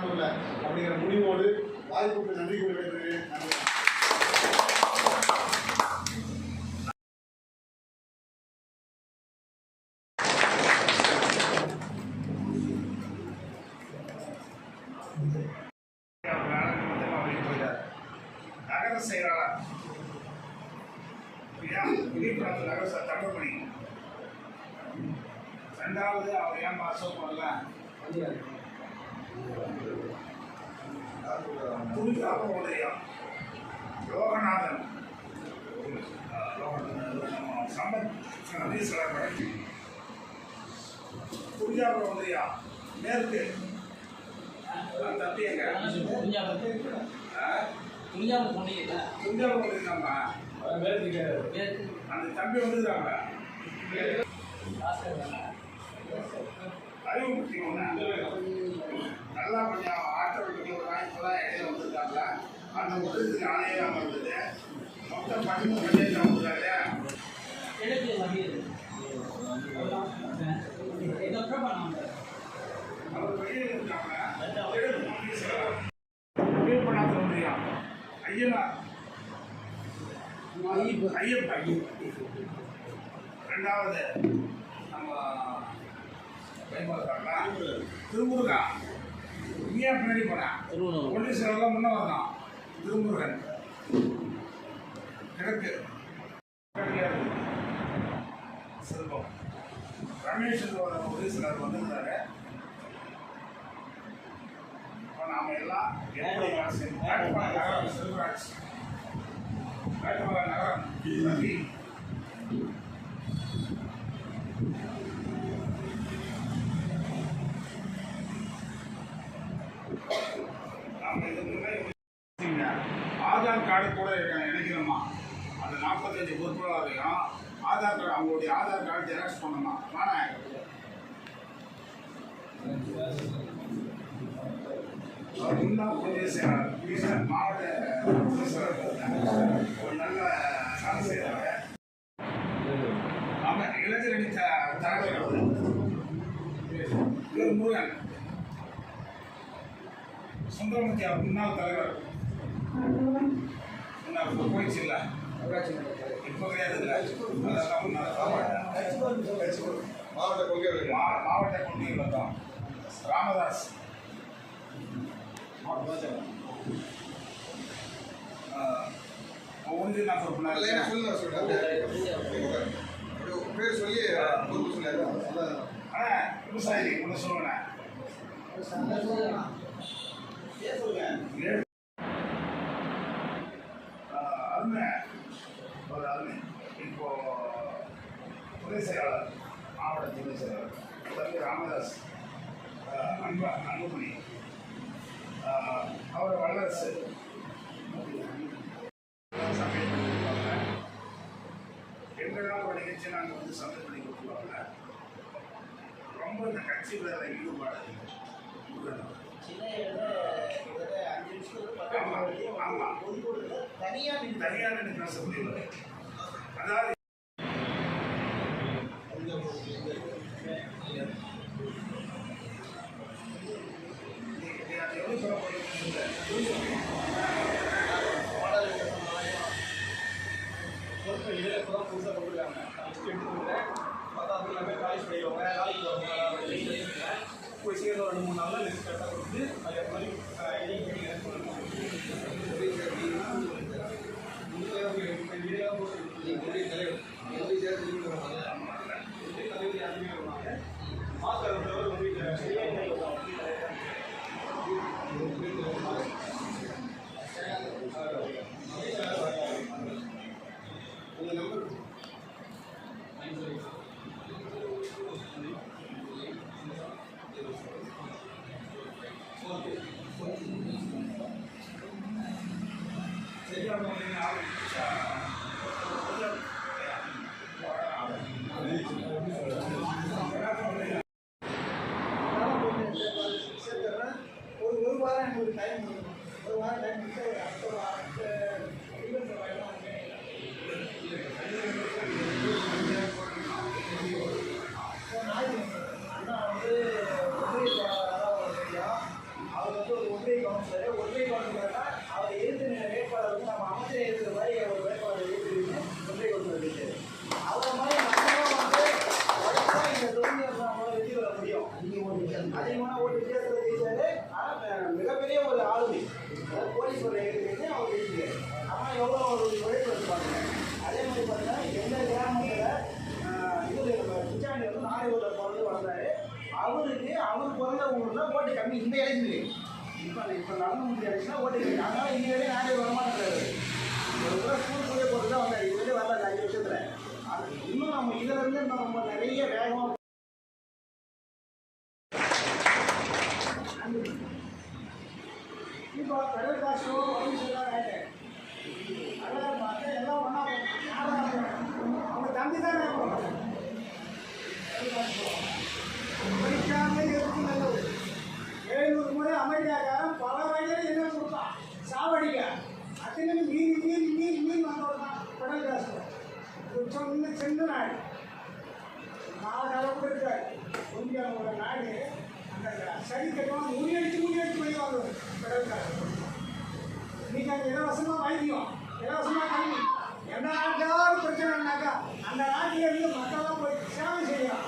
அப்படிங்கிற முடிவோடு வாய்ப்புக்கு நன்றி கூறி நகர செயலாளர் நகர ச- ரெண்டாவது அவர் ஏன் அசோக் துணிக்காக உதயம் லோகநாதன் சம்பத் படைக்கு துணிக்காக உதயா மேற்கு. எங்க துணியாமல் சொன்னீங்கல்ல துணிக்காக உதயம் அந்த தம்பி வந்துருக்காங்க அறிவு முக்கியம் நல்லா கொஞ்சம் ஆட்டோமேட்டிக் ஒரு வாய்ப்பு தான் இடையில வந்திருக்காங்க அந்த முதலுக்கு நானே இருந்தது மொத்தம் பதிமூணு மதியது இதுக்கப்புறம் பண்ணாங்க அவர் வெளியில் இருக்காங்க. ஒன்றியம் ஐயனார் ஐயப்ப ரெண்டாவது நம்ம திருமுருகா? நீ ஏன் பின்னாடி போனேன் ஒன்றிய முன்ன வரணும் திருமுருகன். கிழக்கு. செல்வம். ரமேஷ் உதவி சிலர் வந்திருந்தாரு. நாம எல்லாம் நகரம் செல்வராஜ் நகரம் ரவி நாம இது முன்னாடி ஆதார் கார்டு கூட இருக்காங்க அந்த நாற்பத்தஞ்சு பொறுப்பாளரையும் ஆதார் கார்டு அவங்களுடைய ஆதார் கார்டு ஜெராக்ஸ் பண்ணணுமா? வாங்க அவர் முன்னாள் ஒன்றிய செயலாளர் மாவட்ட ஒரு நல்ல சாதனை செய்கிறாங்க ஆமா இளைஞரணி த- தலைவர் அவர். இவர் முருகன். சுந்தரமூர்த்தி முன்னாள் தலைவர். முன்னாள் இப்போ போயிடுச்சு இல்லை இப்போ கிடையாது இல்லை அதெல்லாம் முன்னாள் மாவட்ட கொள்கை மாவட்ட கொள்கை விளக்கம் ராமதாஸ் ஒன்று நான். சொல்லுங்க பேர் சொல்லி பொறுப்பு விவசாயி ஒன்று ஏழு. ஆஹ், அருமை ஒரு அருமை இப்போ துணை செயலாளர் மாவட்ட துணை செயலாளர் தம்பி ராமதாஸ் ஆஹ், அன்பா அன்புமணி ஆஹ், அவர் வல்லரசு சமையல் பண்ணிருப்பாங்க எங்களால் ஒரு நிகழ்ச்சி நாங்கள் வந்து பண்ணி கொடுத்துருவாங்க ரொம்ப இந்த கட்சி வேலை ஈடுபாடு முருகன். தனியாக எனக்கு அதாவது எப்படி சொல்ல போறீங்க? போய் சேர்ந்து ஒரு ரெண்டு மூணு நாளில் லிஸ்ட் கரெக்டாக கொடுத்து அதே மாதிரி எடிட் பண்ணி எனக்கு சொல்லணும் இதெல்லாம் போட்டு ஒரு அதாவது அவர் ஆனால் எவ்வளோ ஒரு உழைப்பு இருப்பாங்க அதே மாதிரி பார்த்தீங்கன்னா எந்த கிராமத்தில் இது பிச்சாண்டி வந்து நாகூரில் பிறந்து வளர்ந்தாரு. அவருக்கு அவர் பிறந்த ஊரில் ஓட்டு கம்மி. இந்த எலெக்ஷனுக்கு இப்போ இப்போ நடந்து முடிஞ்ச எலெக்ஷனில் ஓட்டு கம்மி. அதனால் இங்கே வரையும் நாகூர் வரமாட்டேங்கிறாரு ஒரு முறை ஸ்கூல் போட்டு தான் வந்தார். இது வரையும் வரல அஞ்சு வருஷத்தில். அது இன்னும் நம்ம இதில் நம்ம நிறைய வேகமாக இப்போ கடல் அப்படின்னு சொல்லாங்க அதெல்லாம் மற்ற எல்லாம் ஒன்றா அவங்க தம்பி தானே படிக்காம இருக்கு நல்லது எழுநூறு முறை அமைதியாகாரம் பல வகையில் என்ன கொடுத்தான் சாவடிக்க அத்தனை மீன் மீன் மீன் மீன் வந்தோம் கடல் காசு ஒரு சின்ன சின்ன நாடு நாலு அளவுக்கு இருக்காது கொஞ்சம் ஒரு நாடு சரி கட்டுவாங்க முறியடிச்சு முறியடிச்சு போய் வாங்குவோம் கடல் இன்னைக்கு அங்கே இலவசமாக வைத்தியம் இலவசமாக கல்வி எந்த நாட்டாவது பிரச்சனைனாக்கா அந்த நாட்டிலிருந்து மக்கள்லாம் போய் சேவை செய்யலாம்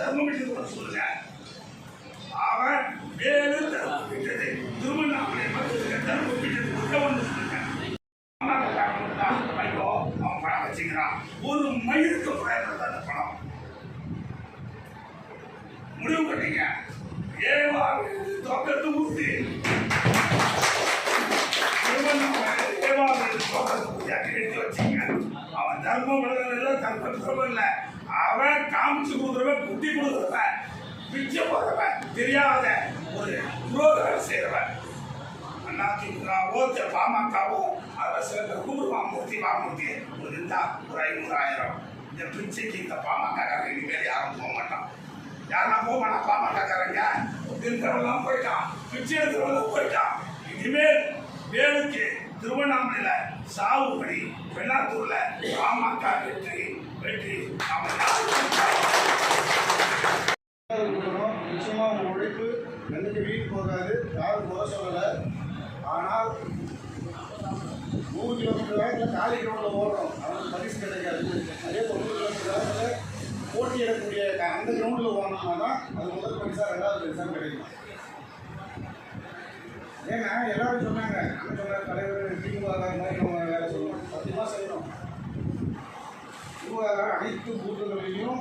எந்த கூட சொல்லுங்க அவன் வேறு தர்மம் விட்டது திருமணாமலை மக்களுக்கு தர்மம் விட்டது சொல்லுங்க. அவன் பணம் வச்சுக்கிறான். ஒரு மயிருக்கு பிரயத்தம் அந்த பணம். முடிவு பண்ணீங்க ஏவா தோக்கத்து எடுத்து அவன் தர்மம் இல்லை தர்மம் இல்லை அவன் காமிச்சு கொடுக்குறவன் குட்டி கொடுக்குறவன் பிச்சை போடுறவன் தெரியாத ஒரு புரோகிராம் செய்கிறவன் அதிமுக ஓத்த பாமகவோ அதை சில பேர் கூடுவான் மூர்த்தி வாமூர்த்தி ஒரு இருந்தா ஒரு ஐநூறாயிரம் இந்த பிச்சைக்கு இந்த பாமக இனிமேல் யாரும் போக மாட்டான். யாரா போக மாட்டான் பாமகக்காரங்க. இருக்கிறவெல்லாம் போயிட்டான். பிச்சை எடுக்கிறவங்க போயிட்டான். இனிமேல் வேலுக்கு திருவண்ணாமலையில் சாவுபடி வெள்ளாத்தூர்ல பாமக வெற்றி வெற்றி நிச்சயமா உங்க உழைப்பு என்னைக்கு வீட்டு போகாது யாரும் போக சொல்லலை. ஆனால் நூறு கிலோமீட்டர் வேகத்தில் காலி கிரௌண்டில் ஓடுறோம். அவனுக்கு பரிசு கிடைக்காது. அதே தொண்ணூறு கிலோமீட்டர் வேகத்தில் போட்டி எடுக்கக்கூடிய அந்த கிரவுண்டில் ஓடணும்னா தான் அது முதல் பரிசாக ரெண்டாவது பரிசாக கிடைக்கும். ஏன்னா எல்லாரும் சொன்னாங்க. அண்ணன் சொன்னார் தலைவர் திமுக மாதிரி வேலை சொல்லணும் சத்தியமாக செய்யணும். திமுக அனைத்து பூத்துகளையும்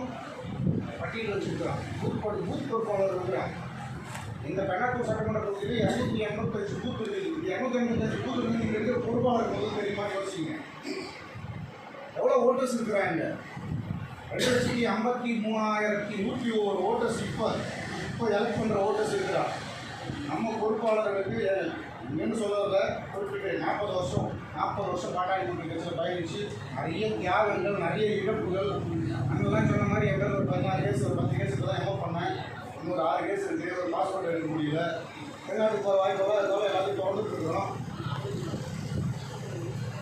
பட்டியல் வச்சிருக்கிறான். பூத் பூத் பொறுப்பாளர் இருக்கிறான் இந்த பெண்ணாத்தூர் சட்டமன்ற தொகுதியில் இரநூத்தி எண்பத்தஞ்சு பூத்து இருக்குது. இந்த இரநூத்தி எண்பத்தஞ்சு பூத்து இருக்கு இருக்கிற பொறுப்பாளர் முதல் தெரியுமா யோசிங்க. எவ்வளோ ஓட்டர்ஸ் இருக்கிறாங்க ரெண்டு லட்சத்தி ஐம்பத்தி மூணாயிரத்தி நூற்றி ஒரு ஓட்டர்ஸ் இப்போ இப்போ எலக்ட் பண்ணுற ஓட்டர்ஸ் இருக்கிறான் நம்ம பொறுப்பாளர்களுக்கு என்ன சொல்கிறத குறிப்பிட்ட நாற்பது வருஷம் நாற்பது வருஷம் பாட்டாளி மக்கள் பயணிச்சு நிறைய தியாகங்கள் நிறைய இழப்புகள். அங்கெல்லாம் சொன்ன மாதிரி எங்கே ஒரு பதினாறு கேஸ் ஒரு பத்து கேஸுக்கு தான் எவ்வளோ பண்ணேன். இன்னொரு ஆறு கேஸ் இருக்குது ஒரு பாஸ்போர்ட் எடுக்க முடியல. வெளிநாட்டுக்கு போகிற வாய்ப்பு அதோட எல்லாத்தையும் தொடர்ந்துட்டு இருக்கிறோம்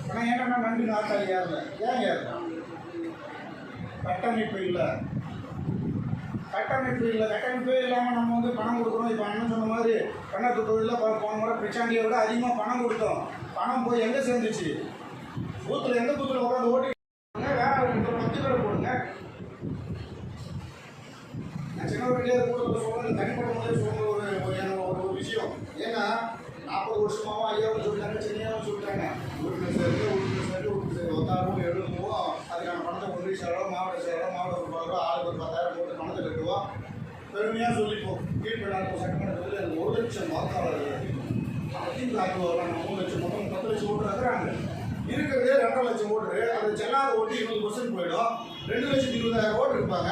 ஆனால் ஏன்னா நன்றி நாட்டாளியாக ஏறல ஏன் ஏறல கட்டமைப்பு இல்லை. கட்டமைப்பு இல்லை. கட்டமைப்பே இல்லாமல் நம்ம வந்து பணம் கொடுக்கணும். இப்போ அண்ணன் சொன்ன மாதிரி கண்ணத்து தொழிலில் போன முறை பிச்சாண்டியை விட அதிகமாக பணம் கொடுத்தோம். பணம் போய் எங்கே சேர்ந்துச்சு? பூத்தில் எந்த பூத்தில் உட்காந்து ஓட்டி வேற ஒரு பத்து பேரை போடுங்க நான் சின்ன ஒரு வெளியே கூட சொல்றது தனிப்பட்ட முறையில் சொல்ற ஒரு ஒரு விஷயம். ஏன்னா நாற்பது வருஷமாவும் ஐயாவும் சொல்லிட்டாங்க சின்னையாவும் சொல்லிட்டாங்க. உறுப்பினர் சேர்ந்து உறுப்பினர் சேர்ந்து உறுப்பினர் சேர்ந்து ஒத்தாயிரம் அதுக்கான பணத்தை ஒன்றிய செலவு மாவட்ட செலவு மாவட்ட பெருமையாக சொல்லிப்போம் கீழ்பெண்ணாக்கு சட்டமன்றத்தில் அந்த ஒரு லட்சம் வாக்காளர்கள் அதிமுக நம்ம மூணு லட்சம். மொத்தம் பத்து லட்சம் ஓட்டு இருக்கிறாங்க. இருக்கிறதே ரெண்டரை லட்சம் ஓட்டு. அது செல்லாத ஓட்டு இருபது பர்சன்ட் போயிடும். ரெண்டு லட்சத்தி இருபதாயிரம் ஓட்டு இருப்பாங்க.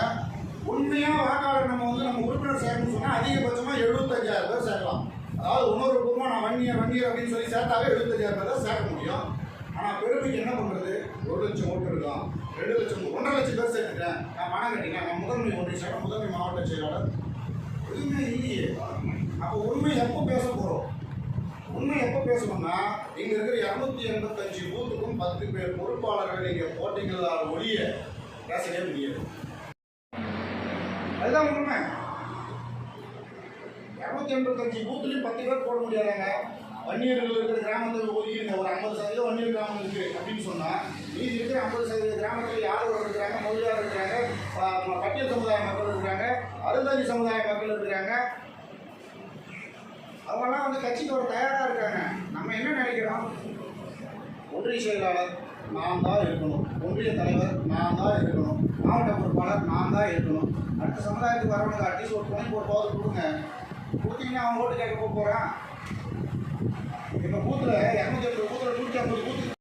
உண்மையாக வாக்காளர் நம்ம வந்து நம்ம உறுப்பினர் சேர்க்கணும்னு சொன்னால் அதிகபட்சமாக எழுபத்தஞ்சாயிரம் பேர் சேர்க்கலாம். அதாவது உணர்வுபூர்வமாக நான் வன்னியர் வன்னியர் அப்படின்னு சொல்லி சேர்த்தாவே எழுபத்தஞ்சாயிரம் பேர் தான் சேர்க்க முடியும். ஆனால் ஆனால் பெருமைக்கு என்ன பண்ணுறது ஒரு லட்சம் ஓட்டு இருக்கான் ரெண்டு லட்சம் ஒன்றரை லட்சம் பேர் சேர்த்துட்டேன் நான் பணம் கட்டினேன் நான் முதன்மை ஒன்றிய செயலர் முதன்மை மாவட்ட செயலாளர். எதுவுமே இல்லையே. அப்போ உண்மை எப்போ பேச போகிறோம் உண்மை எப்போ பேசணும்னா இங்கே இருக்கிற இரநூத்தி எண்பத்தஞ்சு பூத்துக்கும் பத்து பேர் பொறுப்பாளர்கள் நீங்கள் போட்டீங்களா ஒழிய பேசவே முடியாது. அதுதான் உண்மை. இரநூத்தி எண்பத்தஞ்சு பூத்துலையும் பத்து பேர் போட முடியாதாங்க? வன்னியர்கள் இருக்கிற கிராமத்தில் ஒதுக்கிடுங்க ஒரு ஐம்பது சதவீதம் வன்னியர் கிராமம் இருக்குது அப்படின்னு சொன்னால் மீதி இருக்கிற ஐம்பது சதவீத கிராமத்தில் யார் இருக்கிறாங்க? மொழியார் இருக்கிறாங்க பட்டியல் சமுதாய மக்கள் இருக்கிறாங்க அருந்தாதி சமுதாய மக்கள் இருக்கிறாங்க. அவங்களாம் வந்து கட்சிக்கு தயாராக இருக்காங்க. நம்ம என்ன நினைக்கிறோம்? ஒன்றிய செயலாளர் நான் தான் இருக்கணும். ஒன்றிய தலைவர் நான் தான் இருக்கணும். மாவட்ட பொறுப்பாளர் நான் தான் இருக்கணும். அடுத்த சமுதாயத்துக்கு வரவனுக்கு அட்லீஸ்ட் ஒரு போட்டு பொறுப்பாவது கொடுங்க. கொடுத்தீங்கன்னா அவன் ஓட்டு கேட்க போக போகிறான் ஊத்துல பூத்தில் இரநூத்தி ஐம்பது ஊத்துல நூற்றி ஐம்பது ஊத்து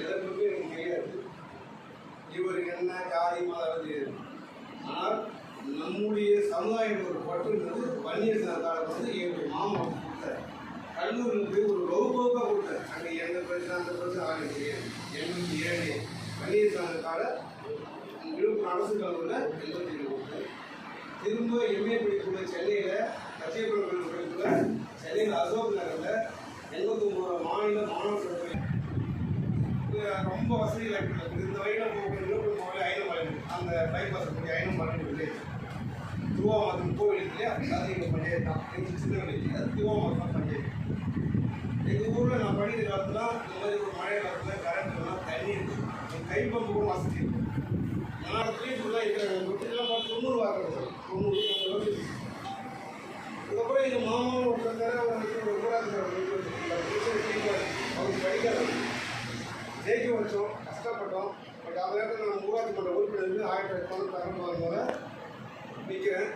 எதை எனக்கு இவருக்கு என்ன ஜாதி மதம் ஆனால் நம்முடைய சமுதாயம் ஒரு பற்றுன்றது வன்னியர் காலம் வந்து எங்கள் மாமா கொடுத்தார் கல்லூரியில் போய் ஒரு வகுப்பாக கொடுத்தார் அங்கே எந்த பிரச்சனை அந்த பிரச்சனை ஆக எண்பத்தி ஏழு வன்னியர் சங்க விழுப்புரம் அரசு கல்லூரியில் எண்பத்தி ஏழு கொடுத்தார் திரும்ப எம்ஏ படிக்கக்கூடிய சென்னையில் கச்சேபுரம் படிக்கக்குள்ள சென்னையில் அசோக் நகரில் எண்பத்தொம்போது மாநில மாணவர் ரொம்ப வசதிகள் இருக்குது இந்த வழியில் போகக்கூடிய விழுப்புரம் அந்த பைபாஸ் இருக்கக்கூடிய ஐநமலை வில்லேஜ் திருவாமரம் கோவில் இருக்கு இல்லையா அது எங்கள் பஞ்சாயத்து தான் எங்கள் சின்ன வில்லேஜ் அது திருவாமரம் பஞ்சாயத்து எங்கள் ஊரில் நான் படிக்கிற காலத்தில் இந்த மாதிரி ஒரு மழை காலத்தில் கரண்ட் எல்லாம் தண்ணி இருக்கு. எங்கள் கை பம்புக்கும் வசதி எல்லா இடத்துலையும் ஃபுல்லாக இருக்கிற தொண்ணூறு வாங்குறது தொண்ணூறு. அதுக்கப்புறம் இது மாமாவும் ஒருத்தர் ஒரு ஊராட்சி அவங்க படிக்காத ஜெயிக்க வச்சோம் கஷ்டப்பட்டோம் பட் அந்த நேரத்தில் நான் ஊராட்சி மன்ற உறுப்பினர் ஆயிரத்தி தொள்ளாயிரத்தி பதினெட்டு ஆறு நிற்கிறேன்